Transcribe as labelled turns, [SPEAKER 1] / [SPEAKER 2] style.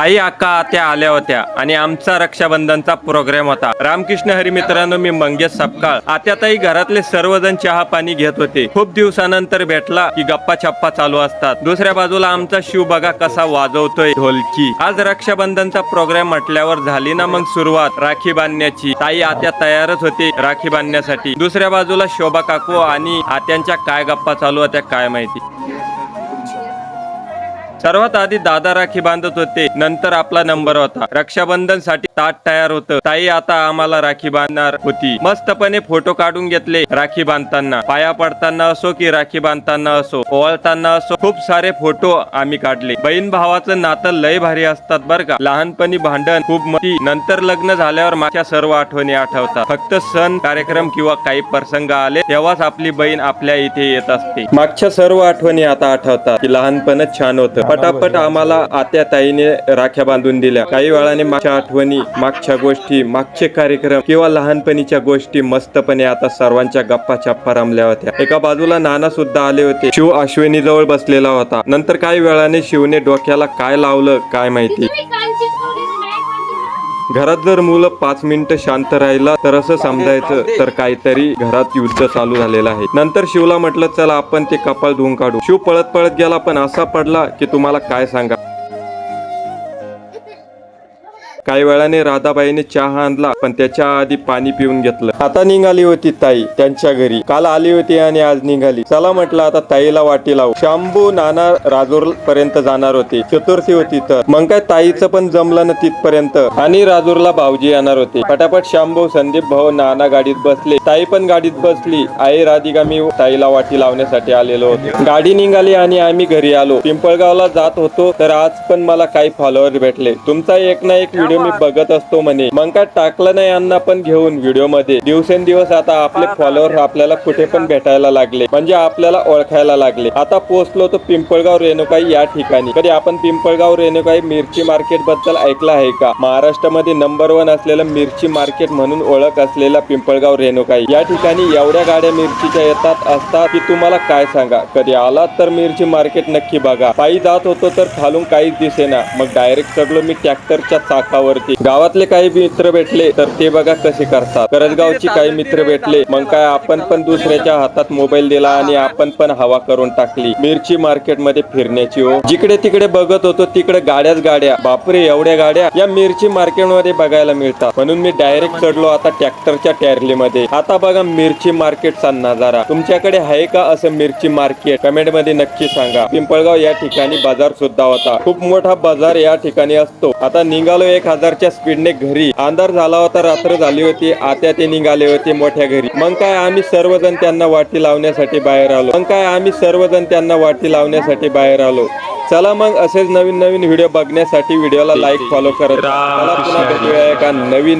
[SPEAKER 1] ताई अक्का आत्या आल्या होत्या आणि आमचा रक्षाबंधनचा प्रोग्राम होता. रामकृष्ण हरी मित्रांनो मी मंगेश सपकाळ. आत्याताई घरातले सर्वजण चहा पाणी घेत होते. खूप दिवसानंतर भेटला की गप्पा छप्पा चालू असतात. दुसऱ्या बाजूला आमचा शिव बघा कसा वाजवतोय ढोलकी. आज रक्षाबंधनचा प्रोग्राम म्हटल्यावर झाली ना मग सुरुवात. राखी बांधण्याची. ताई आत्या तयारच होते राखी बांधण्यासाठी. दुसऱ्या बाजूला शोभा काकू आणि आत्यांच्या काय गप्पा चालू होत्या काय माहिती. सर्वात आधी दादा राखी बांधत होते. नंतर आपला नंबर होता. रक्षाबंधनसाठी ताट तयार होतं. ताई आता आम्हाला राखी बांधणार होती. मस्तपणे फोटो काढून घेतले राखी बांधताना. पाया पडताना असो की राखी बांधताना असो ओवाळताना असो खूप सारे फोटो आम्ही काढले. बहीण भावाचं नातं लय भारी असतात बर का. लहानपणी भांडण खूप मती नंतर लग्न झाल्यावर मागच्या सर्व आठवणी आठवतात. फक्त सण कार्यक्रम किंवा काही प्रसंग आले तेव्हाच आपली बहीण आपल्या इथे येत असते. मागच्या सर्व आठवणी आता आठवतात की लहानपणच छान होतं. पटापट आम्हाला आत्या ताईने राख्या बांधून दिल्या. काही वेळाने मागच्या आठवणी मागच्या गोष्टी मागचे कार्यक्रम किंवा लहानपणीच्या गोष्टी मस्तपणे आता सर्वांच्या गप्पा चप्पा रमल्या होत्या. एका बाजूला नाना सुद्धा आले होते. शिव अश्विनी जवळ बसलेला होता. नंतर काही वेळाने शिवने डोक्याला काय लावलं काय माहिती? घरात जर मुलं पाच मिनिटं शांत राहिला तर असं समजायचं तर काहीतरी घरात युद्ध चालू झालेलं आहे. नंतर शिवला म्हटलं चला आपण ते कपाळ धुवून काढू. शिव पळत पळत गेला पण असा पडला की तुम्हाला काय सांगा? काही वेळाने राधाबाईने चहा आणला पण त्याच्या आधी पाणी पिऊन घेतलं. आता निघाली होती ताई त्यांच्या घरी. काल आली होती आणि आज निघाली. चला म्हटलं आता ताईला वाटी लावू. शांबू नाना राजूर पर्यंत जाणार होते. चतुर्थी होती तर. मग काय ताईचं पण जमलं ना तिथपर्यंत. आणि राजूरला भाऊजी येणार होते. फटाफट शांभू संदीप भाऊ नाना गाडीत बसले. ताई पण गाडीत बसली. आई राधिका मी ताईला वाटी लावण्यासाठी आलेलो होतो. गाडी निघाली आणि आम्ही घरी आलो. पिंपळगावला जात होतो तर आज पण मला काही फॉलोअर भेटले. तुमचा एक ना एक व्हिडिओ मी बघत असतो म्हणे. मग काय टाकलं नाही यांना पण घेऊन व्हिडिओमध्ये दिवसेंदिवस आता आपले फॉलोअर आपल्याला कुठे पण भेटायला लागले. म्हणजे आपल्याला ओळखायला लागले. आता पोहोचलो तो पिंपळगाव रेणुकाई या ठिकाणी. कधी आपण पिंपळगाव रेणुकाई मिरची मार्केटबद्दल ऐकलं आहे का? महाराष्ट्रामध्ये नंबर वन असलेलं मिरची मार्केट म्हणून ओळख असलेला पिंपळगाव रेणुकाई. या ठिकाणी एवढ्या गाड्या मिरचीच्या येतात असतात की तुम्हाला काय सांगा? कधी आलात तर मिरची मार्केट नक्की बघा. पायी जात होतो तर खालून काहीच दिसेना. मग डायरेक्ट चढलो मी ट्रॅक्टरच्या चाकावरती गावातले काही मित्र भेटले तर ते बघा कसे करतात. करजगावची काही मित्र भेटले मग काय आपण पण दुसऱ्याच्या हातात मोबाईल दिला आणि आपण पण हवा करून टाकली. मिरची मार्केटमध्ये फिरण्याची हो. जिकडे तिकडे बघत होतो तिकडे गाड्याच गाड्या. बापरे एवढ्या गाड्या. या मिरची मार्केटमध्ये बघायला मिळतात. म्हणून मी डायरेक्ट चढलो आता ट्रॅक्टरच्या टॅरली मध्ये आता बघा मिरची मार्केटचा नजारा. तुमच्याकडे आहे का असं मिरची मार्केट? कमेंटमध्ये नक्की सांगा. पिंपळगाव या ठिकाणी बाजार सुद्धा होता. खूप मोठा बाजार या ठिकाणी असतो. आता निघालो एक हजारच्या स्पीडने घरी. अंधार झाला होता रात्र झाली होती आता ते निघाले होते मोठ्या घरी. मग काय आम्ही सर्वजण त्यांना वाटी लावण्यासाठी बाहेर आलो. मग काय आम्ही सर्वजण त्यांना वाटी लावण्यासाठी बाहेर आलो. चला मग असेच नवीन नवीन व्हिडिओ बघण्यासाठी व्हिडिओला लाईक फॉलो करत चला पुन्हा भेटूया एका नवीन